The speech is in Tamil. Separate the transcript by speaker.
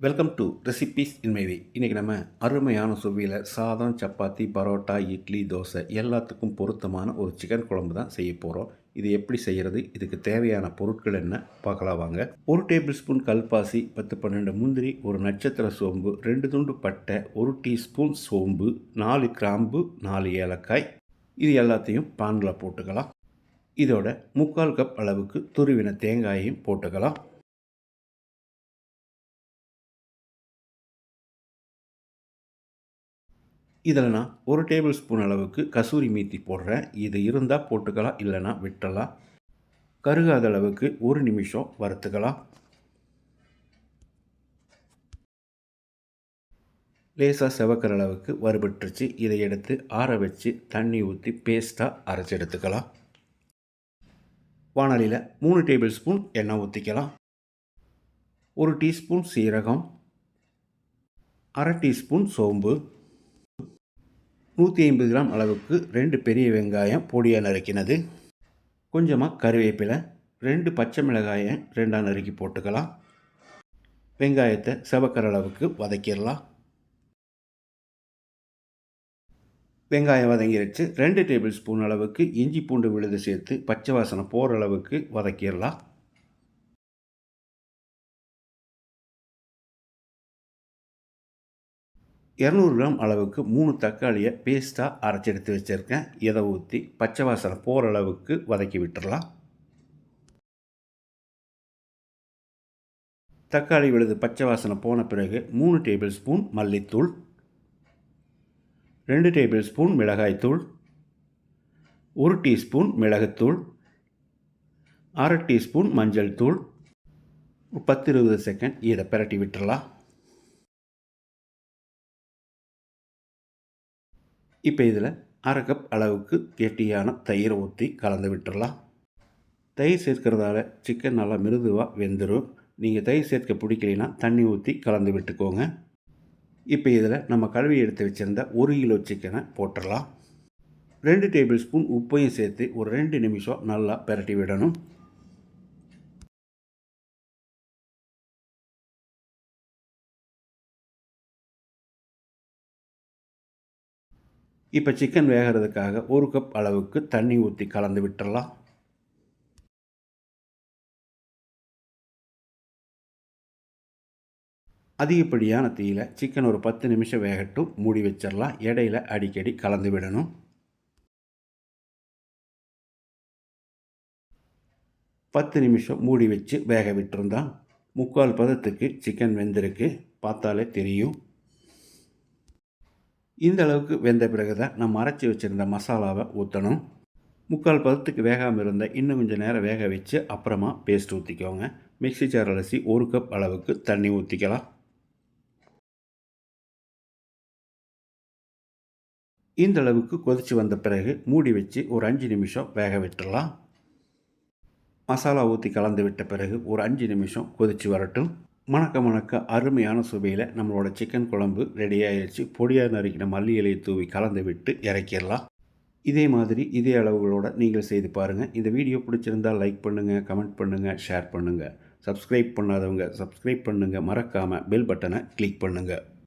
Speaker 1: வெல்கம் டு ரெசிபீஸ் இன்மைவி இன்றைக்கி நம்ம அருமையான சுவையில் சாதம் சப்பாத்தி பரோட்டா இட்லி தோசை எல்லாத்துக்கும் பொருத்தமான ஒரு சிக்கன் குழம்பு தான் செய்ய போகிறோம் இது எப்படி செய்கிறது இதுக்கு தேவையான பொருட்கள் என்ன? பார்க்கலாம் வாங்க. ஒரு டேபிள் ஸ்பூன் கல்பாசி பத்து பன்னெண்டு முந்திரி ஒரு நட்சத்திர சோம்பு ரெண்டு துண்டு பட்டை ஒரு டீஸ்பூன் சோம்பு நாலு கிராம்பு நாலு ஏலக்காய். இது எல்லாத்தையும் பானில் போட்டுக்கலாம். இதோட முக்கால் கப் அளவுக்கு துருவின தேங்காயையும் போட்டுக்கலாம். இதில் நான் ஒரு டேபிள் ஸ்பூன் அளவுக்கு கசூரி மீத்தி போடுறேன். இது இருந்தால் போட்டுக்கலாம் இல்லைன்னா விட்டலாம் கருகாத அளவுக்கு ஒரு நிமிஷம் வறுத்துக்கலாம். லேசாக செவக்கிற அளவுக்கு வறுபட்டுருச்சு. இதை எடுத்து ஆற வச்சு தண்ணி ஊற்றி பேஸ்ட்டாக அரைச்சி எடுத்துக்கலாம். வானலியில் மூணு டேபிள் ஸ்பூன் எண்ணெய் ஊற்றிக்கலாம் ஒரு டீஸ்பூன் சீரகம் அரை டீஸ்பூன் சோம்பு. நூற்றி ஐம்பது கிராம் அளவுக்கு ரெண்டு பெரிய வெங்காயம் பொடியாக நறுக்கினது. கொஞ்சமாக கருவேப்பிலை ரெண்டு பச்சை மிளகாயை ரெண்டாக நறுக்கி போட்டுக்கலாம். வெங்காயத்தை செவக்கிற அளவுக்கு வதக்கிடலாம். வெங்காயம் வதங்கிடுச்சு ரெண்டு டேபிள் ஸ்பூன் அளவுக்கு இஞ்சி பூண்டு விழுது சேர்த்து பச்சை வாசனை போகிற அளவுக்கு வதக்கிடலாம். இரநூறு கிராம் அளவுக்கு மூணு தக்காளியை பேஸ்ட்டாக அரைச்சி எடுத்து வச்சுருக்கேன். இதை ஊற்றி பச்சை வாசனை போகிற அளவுக்கு வதக்கி விட்டுடலாம் தக்காளி விழுது பச்சை வாசனை போன பிறகு மூணு டேபிள் ஸ்பூன் மல்லித்தூள் ரெண்டு டேபிள் ஸ்பூன் மிளகாய்த்தூள் ஒரு டீஸ்பூன் மிளகுத்தூள் அரை டீஸ்பூன் மஞ்சள் தூள் பத்து இருபது செகண்ட் இதை பிரட்டி விட்டுடலாம் இப்போ இதில் அரை கப் அளவுக்கு கெட்டியான தயிரை ஊற்றி கலந்து விட்டுடலாம் தயிர் சேர்க்கறதால சிக்கன் நல்லா மிருதுவாக வெந்துடும் நீங்கள் தயிர் சேர்க்க பிடிக்கலைன்னா தண்ணி ஊற்றி கலந்து விட்டுக்கோங்க. இப்போ இதில் நம்ம கழுவி எடுத்து வச்சுருந்த ஒரு கிலோ சிக்கனை போட்டுடலாம் ரெண்டு டேபிள் ஸ்பூன் உப்பையும் சேர்த்து ஒரு ரெண்டு நிமிஷம் நல்லா பிரட்டி விடணும். இப்போ சிக்கன் வேகிறதுக்காக ஒரு கப் அளவுக்கு தண்ணி ஊற்றி கலந்து விட்டுடலாம் அதிகப்படியான தீயில் சிக்கன் ஒரு பத்து நிமிஷம் வேகட்டும் மூடி வச்சிடலாம் இடையில அடிக்கடி கலந்து விடணும். பத்து நிமிஷம் மூடி வச்சு வேக விட்டுருந்தான் முக்கால் பதத்துக்கு சிக்கன் வெந்திருக்கு. பார்த்தாலே தெரியும். இந்த அளவுக்கு வெந்த பிறகு தான் நம்ம அரைச்சி வச்சுருந்த மசாலாவை ஊற்றணும் முக்கால் பதத்துக்கு வேகாமல் இருந்த இன்னும் கொஞ்சம் நேரம் வேக வச்சு அப்புறமா பேஸ்ட் ஊற்றிக்கோங்க மிக்சி சார் அலசி ஒரு கப் அளவுக்கு தண்ணி ஊற்றிக்கலாம் இந்த அளவுக்கு கொதித்து வந்த பிறகு மூடி வச்சு ஒரு அஞ்சு நிமிஷம் வேக விட்டுடலாம் மசாலா ஊற்றி கலந்து விட்ட பிறகு ஒரு அஞ்சு நிமிஷம் கொதித்து வரட்டும். மணக்க மணக்க அருமையான சுவையில் நம்மளோட சிக்கன் குழம்பு ரெடி ஆயிடுச்சு பொடியாக நறுக்கின மல்லி இலையை தூவி கலந்து விட்டு இறக்கிடலாம். இதே மாதிரி இதே அளவுகளோட நீங்கள் செய்து பாருங்கள் இந்த வீடியோ பிடிச்சிருந்தால் லைக் பண்ணுங்கள் கமெண்ட் பண்ணுங்கள் ஷேர் பண்ணுங்கள் சப்ஸ்கிரைப் பண்ணாதவங்க சப்ஸ்கிரைப் பண்ணுங்கள் மறக்காமல் பெல் பட்டனை கிளிக் பண்ணுங்கள்